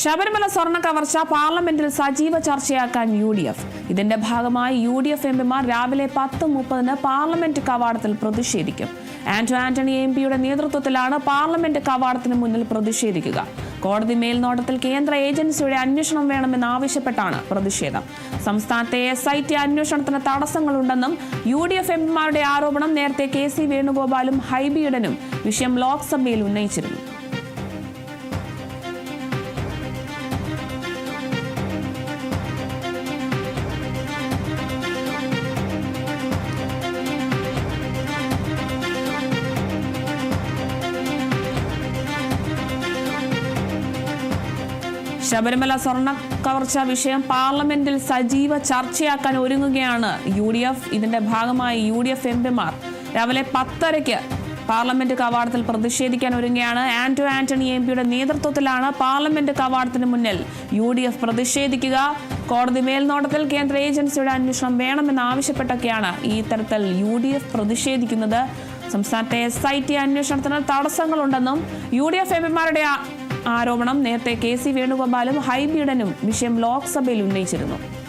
ശബരിമല സ്വർണ കവർച്ച പാർലമെന്റിൽ സജീവ ചർച്ചയാക്കാൻ യു ഡി എഫ് ഇതിന്റെ ഭാഗമായി യു ഡി എഫ് എംപിമാർ രാവിലെ പത്ത് മുപ്പതിന് പാർലമെന്റ് കവാടത്തിൽ പ്രതിഷേധിക്കും. ആന്റോ ആന്റണി എം പിയുടെ നേതൃത്വത്തിലാണ് പാർലമെന്റ് കവാടത്തിന് മുന്നിൽ പ്രതിഷേധിക്കുക. കോടതി മേൽനോട്ടത്തിൽ കേന്ദ്ര ഏജൻസിയുടെ അന്വേഷണം വേണമെന്ന് ആവശ്യപ്പെട്ടാണ് പ്രതിഷേധം. സംസ്ഥാനത്തെ എസ് ഐ ടി അന്വേഷണത്തിന് തടസ്സങ്ങളുണ്ടെന്നും യു ഡി എഫ് എംപിമാരുടെ ആരോപണം നേരത്തെ കെ സി വേണുഗോപാലും ഹൈബിയുടനും വിഷയം ലോക്സഭയിൽ ഉന്നയിച്ചിരുന്നു. ശബരിമല സ്വർണ കവർച്ച വിഷയം പാർലമെന്റിൽ സജീവ ചർച്ചയാക്കാൻ ഒരുങ്ങുകയാണ് യു ഡി എഫ്. ഇതിന്റെ ഭാഗമായി യു ഡി എഫ് എംപിമാർ രാവിലെ പത്തരയ്ക്ക് പാർലമെന്റ് കവാടത്തിൽ പ്രതിഷേധിക്കാൻ ഒരുങ്ങുകയാണ്. ആന്റോ ആന്റണി എം പിയുടെ നേതൃത്വത്തിലാണ് പാർലമെന്റ് കവാടത്തിന് മുന്നിൽ യു ഡി എഫ് പ്രതിഷേധിക്കുക. കോടതി മേൽനോട്ടത്തിൽ കേന്ദ്ര ഏജൻസിയുടെ അന്വേഷണം വേണമെന്ന് ആവശ്യപ്പെട്ടൊക്കെയാണ് ഈ തരത്തിൽ യു ഡി എഫ് പ്രതിഷേധിക്കുന്നത്. സംസ്ഥാനത്തെ എസ് ഐ ടി അന്വേഷണത്തിന് തടസ്സങ്ങളുണ്ടെന്നും യു ഡി എഫ് എംപിമാരുടെ ആരോപണം നേരത്തെ കെ സി വേണുഗോപാലും ഹൈബിയുടനും വിഷയം ലോക്സഭയിൽ ഉന്നയിച്ചിരുന്നു.